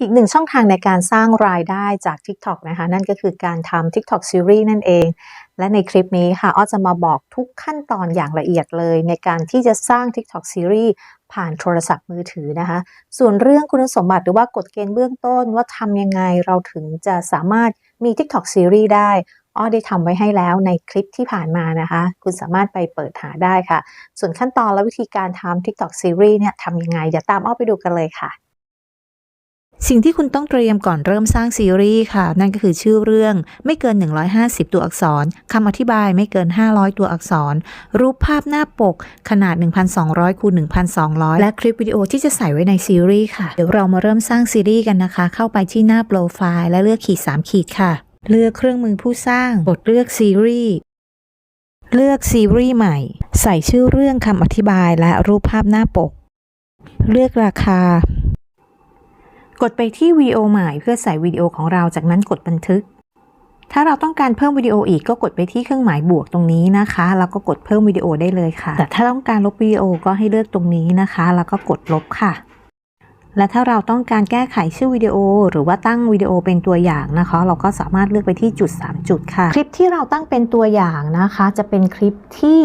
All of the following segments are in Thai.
อีกหนึ่งช่องทางในการสร้างรายได้จาก TikTok นะคะ นั่นก็คือการทำ TikTok Series นั่นเอง และในคลิปนี้ค่ะอ้อจะมาบอกทุกขั้นตอนอย่างละเอียดเลย ในการที่จะสร้าง TikTok Series ผ่านโทรศัพท์มือถือนะคะ ส่วนเรื่องคุณสมบัติหรือว่ากฎเกณฑ์เบื้องต้นว่าทำยังไงเราถึงจะสามารถมี TikTok Series ได้อ้อได้ทำไว้ให้แล้วในคลิปที่ผ่านมานะคะ คุณสามารถไปเปิดหาได้ค่ะ ส่วนขั้นตอนและวิธีการทำ TikTok Series เนี่ยทำยังไงเดี๋ยวตามอ้อไปดูกันเลยค่ะ สิ่งที่คุณต้องเตรียมก่อนเริ่มสร้างซีรีส์ค่ะ นั่นก็คือชื่อเรื่องไม่เกิน 150 ตัวอักษรคำอธิบายไม่เกิน 500 ตัวอักษร รูปภาพหน้าปก ขนาด 1,200คูณ1,200 และคลิปวิดีโอที่จะใส่ไว้ในซีรีส์ค่ะ เดี๋ยวเรามาเริ่มสร้างซีรีส์กันนะคะ เข้าไปที่หน้าโปรไฟล์และเลือกขีด 3 ขีดค่ะ เลือกเครื่องมือผู้สร้างกดเลือกซีรีส์เลือกซีรีส์ใหม่ ใส่ชื่อเรื่องคำอธิบายและรูปภาพหน้าปก เลือกราคา กดไปที่วิดีโอใหม่เพื่อใส่วิดีโอของเราจากนั้นกดบันทึก ถ้าเราต้องการเพิ่มวิดีโออีกก็กดไปที่เครื่องหมายบวกตรงนี้นะคะ แล้วก็กดเพิ่มวิดีโอได้เลยค่ะ แต่ถ้าต้องการลบวิดีโอก็ให้เลือกตรงนี้นะคะ แล้วก็กดลบค่ะ และถ้าเราต้องการแก้ไขชื่อวิดีโอ หรือว่าตั้งวิดีโอเป็นตัวอย่างนะคะ เราก็สามารถเลือกไปที่จุด 3 จุดค่ะ คลิปที่เราตั้งเป็นตัวอย่างนะคะ จะเป็นคลิปที่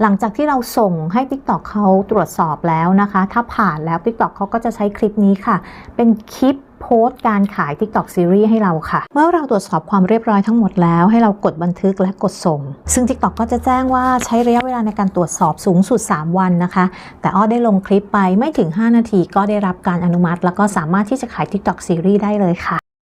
หลังจากที่เราส่งให้ TikTok เขาตรวจสอบแล้วนะคะ ถ้าผ่านแล้ว TikTok เขาก็จะใช้คลิปนี้ค่ะ เป็นคลิป โพสต์การขาย TikTok Series ให้เราค่ะ เมื่อเราตรวจสอบความเรียบร้อยทั้งหมดแล้ว ให้เรากดบันทึกและกดส่ง ซึ่ง TikTok ก็จะแจ้งว่าใช้ระยะเวลาในการตรวจสอบสูงสุด 3 วันนะคะ แต่อ้อได้ลงคลิปไปไม่ถึง 5 นาทีก็ได้รับการอนุมัติ แล้วก็สามารถที่จะขาย TikTok Series ได้เลยค่ะ